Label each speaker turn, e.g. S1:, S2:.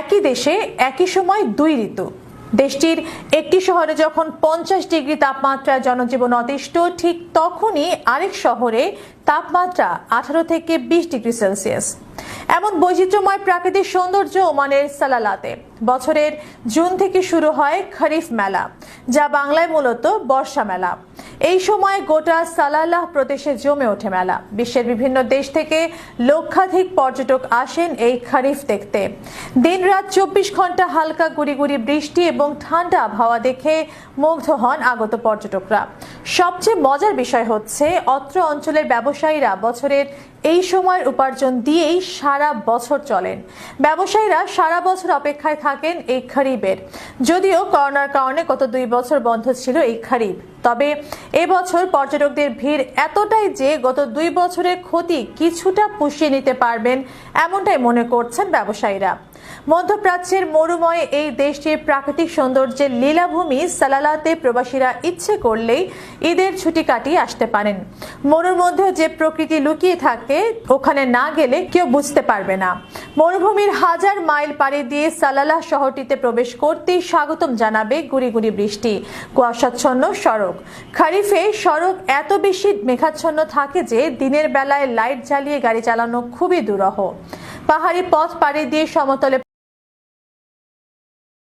S1: একই দেশে একই সময় দুই ঋতু। দেশটির একটি শহরে যখন পঞ্চাশ ডিগ্রি তাপমাত্রায় জনজীবন অতিষ্ঠ, ঠিক তখনই আরেক শহরে তাপমাত্রা আঠারো থেকে বিশ ডিগ্রি সেলসিয়াস। এমন বৈচিত্র্যময় প্রাকৃতিক সৌন্দর্য ওমানের সালালাতে। বছরের জুন থেকে শুরু হয় খরিফ মেলা, যা বাংলায় মূলত বর্ষা মেলা। এই সময় গোটা সালালাহ প্রদেশে জমে ওঠে মেলা। বিশ্বের বিভিন্ন দেশ থেকে লক্ষাধিক পর্যটক আসেন এই খারিফ দেখতে। দিনরাত চব্বিশ ঘণ্টা হালকা গুড়ি গুড়ি বৃষ্টি এবং ঠান্ডা আবহাওয়া দেখে মুগ্ধ হন আগত পর্যটকরা। সবচেয়ে মজার বিষয় হচ্ছে, অত্র অঞ্চলের ব্যবসায়ীরা বছরের এই সময়ের উপার্জন দিয়েই সারা বছর চলেন। ব্যবসায়ীরা সারা বছর অপেক্ষায় থাকেন এই খরিফের। যদিও করোনার কারণে গত দুই বছর বন্ধ ছিল এই খরিফ। তবে এবছর পর্যটকদের ভিড় এতটাই যে গত দুই বছরের ক্ষতি কিছুটা পুষিয়ে নিতে পারবেন, এমনটাই মনে করছেন ব্যবসায়ীরা। মধ্যপ্রাচ্যের মরুময় এই দেশটির প্রাকৃতিক সৌন্দর্যের লীলাভূমি সালালাতে প্রবাসীরা ইচ্ছে করলেই ঈদের ছুটি কাটিয়ে আসতে পারেন। মরুর মধ্যে যে প্রকৃতি লুকিয়ে থাকে, ওখানে না গেলে কেউ বুঝতে পারবে না। মরুভূমির হাজার মাইল পাড়ি দিয়ে সালালা শহরটিতে প্রবেশ করতেই স্বাগতম জানাবে গুড়ি গুড়ি বৃষ্টি। কুয়াশাচ্ছন্ন সড়ক। খারিফে সড়ক এত বেশি মেঘাচ্ছন্ন থাকে যে দিনের বেলায় লাইট জ্বালিয়ে গাড়ি চালানো খুবই দুরহ। পাহাড়ি পথ পাড়ি দিয়ে সমতলে